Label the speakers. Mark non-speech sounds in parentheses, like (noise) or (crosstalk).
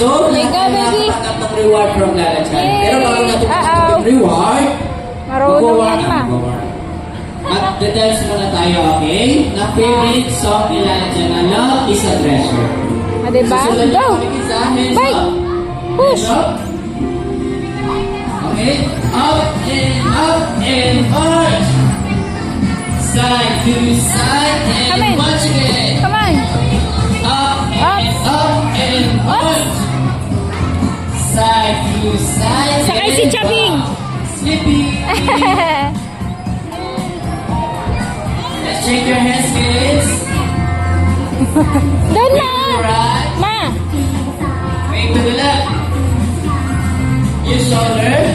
Speaker 1: So,
Speaker 2: There you
Speaker 1: lahat
Speaker 2: go,
Speaker 1: na
Speaker 2: baby.
Speaker 1: ng reward from Lala Chan.
Speaker 2: Yay!
Speaker 1: Pero bago natin
Speaker 2: Uh-oh.
Speaker 1: yung reward,
Speaker 2: Marunong yan
Speaker 1: up,
Speaker 2: ma.
Speaker 1: mag-warm up. At the-dance muna tayo, okay? Na favorite song ni Lala Chan na Love is a Treasure.
Speaker 2: Ah, diba?
Speaker 1: Susunod
Speaker 2: Go!
Speaker 1: hands
Speaker 2: Bye!
Speaker 1: up.
Speaker 2: Push!
Speaker 1: Hands up. Okay? Up and up and arch. Side to side and once again. Alright, you size.
Speaker 2: Sakay si Chabing.
Speaker 1: Sleepy. Let's shake your hands, kids. (laughs)
Speaker 2: Doon na.
Speaker 1: Right. Ma. Wait to the left. Your shoulder.